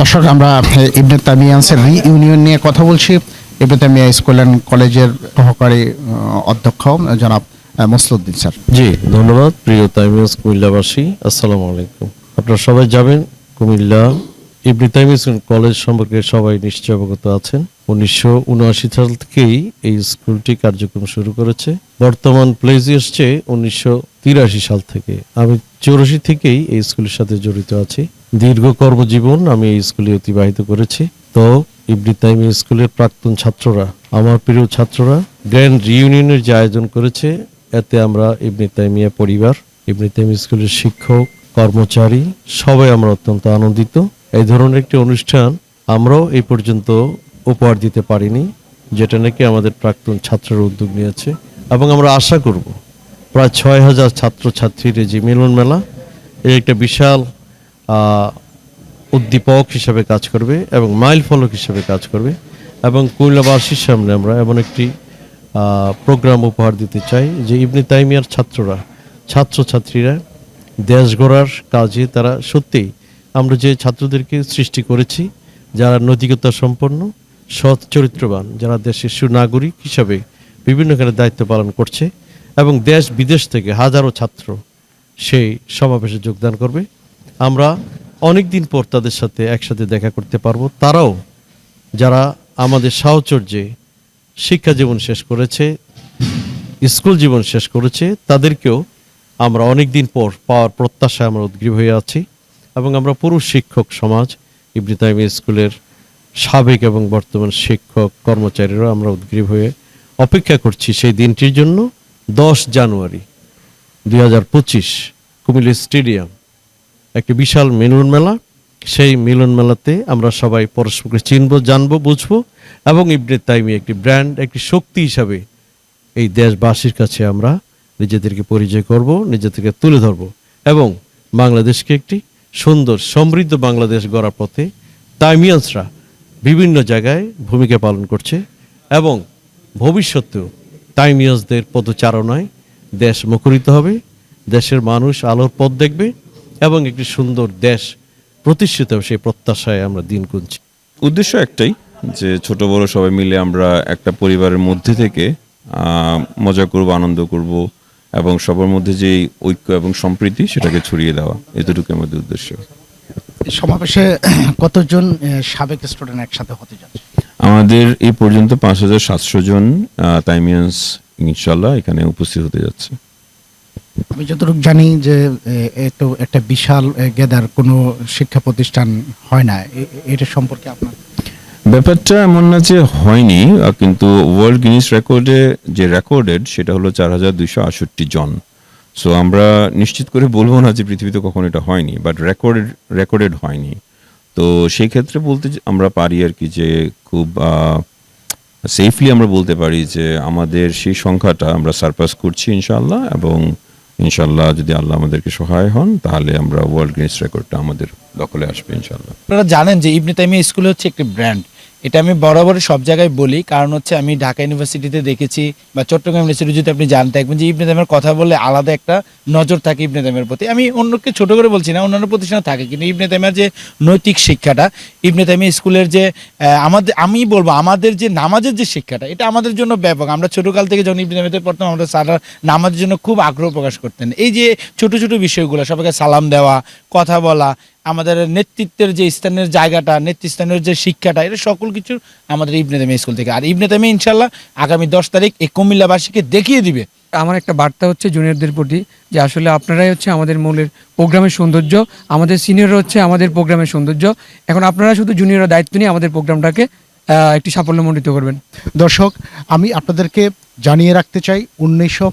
দর্শক, আমরা ইবনে তামিয়ান্সের রিইউনিয়ন নিয়ে কথা বলছি। ইবনে তামিয়া স্কুল অ্যান্ড কলেজের সহকারী অধ্যক্ষ, জনাব মসলুদ্দিন স্যার। জি, ধন্যবাদ, প্রিয় তাইমিয়াস কুমিল্লাবাসী আসসালামু আলাইকুম। আপনারা সবাই যাবেন কুমিল্লা ইবনি তাইমিয়াস কলেজ সম্পর্কে সবাই নিশ্চয় অবগত আছেন। উনিশশো উনআশি সাল থেকেই এই স্কুলটি কার্যক্রম শুরু করেছে। বর্তমান প্লেজ এসছে উনিশশো তিরাশি সাল থেকে। আমি চৌরাশি থেকেই এই স্কুলের সাথে জড়িত আছি। দীর্ঘ কর্মজীবন আমি এই স্কুলে অতিবাহিত করেছি। তো ইবনি তাইমিয়া স্কুলের প্রাক্তন ছাত্ররা, আমার প্রিয় ছাত্ররা গ্র্যান্ড রিইউনিয়নের যে আয়োজন করেছে, এতে আমরা ইবনে তাইমিয়া পরিবার, ইবনে তাইমিয়া স্কুলের শিক্ষক, কর্মচারী, সবাই আমরা অত্যন্ত আনন্দিত। এই ধরনের একটি অনুষ্ঠান আমরাও এই পর্যন্ত উপহার দিতে পারিনি, যেটা নাকি আমাদের প্রাক্তন ছাত্ররা উদ্যোগ নিয়েছে। এবং আমরা আশা করব, প্রায় ছয় হাজার ছাত্রছাত্রীর যে মিলন মেলা এই একটা বিশাল উদ্দীপক হিসাবে কাজ করবে এবং মাইল ফলক হিসাবে কাজ করবে এবং কুমিল্লাবাসীর সামনে আমরা এমন একটি প্রোগ্রাম উপহার দিতে চাই যে ইবনে তাইমিয়ার ছাত্ররা, ছাত্রছাত্রীরা দেশ গড়ার কাজে তারা সত্যিই আমরা যে ছাত্রদেরকে সৃষ্টি করেছি, যারা নৈতিকতা সম্পন্ন, সৎ চরিত্রবান, যারা দেশের সুনাগরিক হিসাবে বিভিন্ন খানে দায়িত্ব পালন করছে এবং দেশ বিদেশ থেকে হাজারো ছাত্র সেই সমাবেশে যোগদান করবে। আমরা অনেক দিন পর তাদের সাথে একসাথে দেখা করতে পারব। তারাও যারা আমাদের সাহচর্যে শিক্ষা জীবন শেষ করেছে, স্কুল জীবন শেষ করেছে, তাদেরকেও আমরা অনেক দিন পর পাওয়ার প্রত্যাশায় আমরা উদ্গ্রীব হয়ে আছি এবং আমরা পুরুষ শিক্ষক সমাজ ইব্রিতাইম স্কুলের সাবেক এবং বর্তমান শিক্ষক কর্মচারীরা আমরা উদ্গ্রীব হয়ে অপেক্ষা করছি সেই দিনটির জন্য, দশ জানুয়ারি দুই হাজার পঁচিশ কুমিল্লা স্টেডিয়াম। একটি বিশাল মিলন মেলা। সেই মিলন মেলাতে আমরা সবাই পরস্পরকে চিনবো, জানব, বুঝব এবং ইবনে তাইমি একটি ব্র্যান্ড, একটি শক্তি হিসাবে এই দেশবাসীর কাছে আমরা নিজেদেরকে পরিচয় করব, নিজেদেরকে তুলে ধরব এবং বাংলাদেশকে একটি সুন্দর, সমৃদ্ধ বাংলাদেশ গড়ার পথে তাইমিয়ান্সরা বিভিন্ন জায়গায় ভূমিকা পালন করছে এবং ভবিষ্যতেও তাইমিয়ান্সদের পদচারণায় দেশ মুখরিত হবে, দেশের মানুষ আলোর পথ দেখবে এবং একটি সুন্দর দেশ প্রতিষ্ঠিত হবে সেই প্রত্যাশায় আমরা দিন গুনছি। উদ্দেশ্য একটাই যে ছোট বড় সবাই মিলে আমরা একটা পরিবারের মধ্যে থেকে মজা করব আনন্দ করব এবং সবার মধ্যে যে ঐক্য এবং সম্প্রীতি সেটাকে ছড়িয়ে দেওয়া। এতটুকু আমাদের উদ্দেশ্য। সমাবেশে কতজন সাবেক স্টুডেন্ট একসাথে হতে যাচ্ছে? আমাদের এই পর্যন্ত পাঁচ হাজার সাতশো জন তাইমিয়ান্স ইনশাল্লাহ এখানে উপস্থিত হতে যাচ্ছে। আমি যতটুকু জানি যে, এ তো একটা বিশাল গেদার কোনো শিক্ষা প্রতিষ্ঠান হয় না। এটা সম্পর্কে আপনার ব্যাপারটা এমন না যে হয়নি কিন্তু ওয়ার্ল্ড গিনিস রেকর্ডে যে রেকর্ডেড সেটা হলো চার হাজার দুইশো আষট্টি জন। সো আমরা নিশ্চিত করে বলব না যে পৃথিবীতে কখনো এটা হয়নি বাট রেকর্ডেড রেকর্ডেড হয়নি। তো সেই ক্ষেত্রে বলতে আমরা পারি আর কি যে খুব সেফলি আমরা বলতে পারি যে আমাদের সেই সংখ্যাটা আমরা সারপাস করছি ইনশাল্লাহ এবং ইনশাআল্লাহ যদি আল্লাহ আমাদেরকে সহায় হন, তাহলে আমরা ওয়ার্ল্ড গিনেস রেকর্ডটা আমাদের দখলে আসবে ইনশাল্লাহ আপনারা জানেন যে ইবনে তাইমিয়া স্কুল হচ্ছে একটি ব্র্যান্ড। এটা আমি বরাবরই সব জায়গায় বলি, কারণ হচ্ছে আমি ঢাকা ইউনিভার্সিটিতে দেখেছি বা চট্টগ্রাম ইউনিভার্সিটি যদি আপনি জানতে দেখবেন যে ইবনে তাইমের কথা বললে আলাদা একটা নজর থাকে ইবনে তাইমের প্রতি। আমি অন্যকে ছোট করে বলছি না, অন্যান্য প্রতিষ্ঠানে থাকে, কিন্তু ইবনে তাইমের যে নৈতিক শিক্ষাটা, ইবনে তাইমিয়া স্কুলের যে আমাদের আমি বলব আমাদের যে নামাজের যে শিক্ষাটা, এটা আমাদের জন্য ব্যাপক। আমরা ছোটোকাল থেকে যখন ইবনে তাইমিয়াতে পড়তাম, আমরা সারা নামাজের জন্য খুব আগ্রহ প্রকাশ করতেন। এই যে ছোট ছোট বিষয়গুলো, সবাইকে সালাম দেওয়া, কথা বলা আমাদের নেতৃত্বের যে স্থানের জায়গাটা নেতৃস্থানের যে শিক্ষাটা এটা সকল কিছু আমাদের ইবনে তাইমিয়া স্কুল থেকে। আর ইবনে তাইমিয়া ইনশাল্লাহ আগামী দশ তারিখ এই কুমিল্লাবাসীকে দেখিয়ে দিবে। আমার একটা বার্তা হচ্ছে জুনিয়রদের প্রতি যে আসলে আপনারাই হচ্ছে আমাদের মূলের প্রোগ্রামের সৌন্দর্য আমাদের সিনিয়র হচ্ছে আমাদের প্রোগ্রামের সৌন্দর্য। এখন আপনারা শুধু জুনিয়ররা দায়িত্ব নিয়ে আমাদের প্রোগ্রামটাকে একটি সাফল্যমণ্ডিত করবেন। দর্শক আমি আপনাদেরকে জানিয়ে রাখতে চাই উনিশশো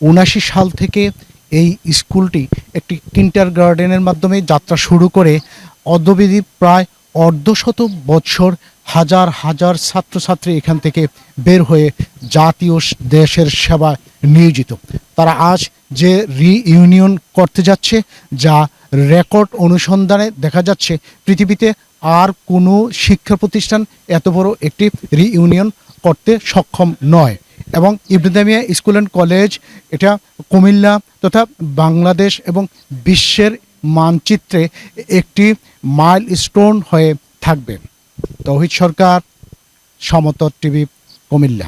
উনাশি সাল থেকে এই স্কুলটি একটি কিন্টার গার্ডেনের মাধ্যমে যাত্রা শুরু করে অদ্যবিধি প্রায় অর্ধশত বছর হাজার হাজার ছাত্রছাত্রী এখান থেকে বের হয়ে জাতীয় দেশের সেবায় নিয়োজিত। তারা আজ যে রিইউনিয়ন করতে যাচ্ছে, যা রেকর্ড অনুসন্ধানে দেখা যাচ্ছে, পৃথিবীতে আর কোনো শিক্ষা প্রতিষ্ঠান এত বড় একটি রিইউনিয়ন করতে সক্ষম নয়। এবং ইবনেদামিয়া স্কুল অ্যান্ড কলেজ, এটা কুমিল্লা তথা বাংলাদেশ এবং বিশ্বের মানচিত্রে একটি মাইল স্টোন হয়ে থাকবে। তৌহিদ সরকার সমতর টিভি, কুমিল্লা।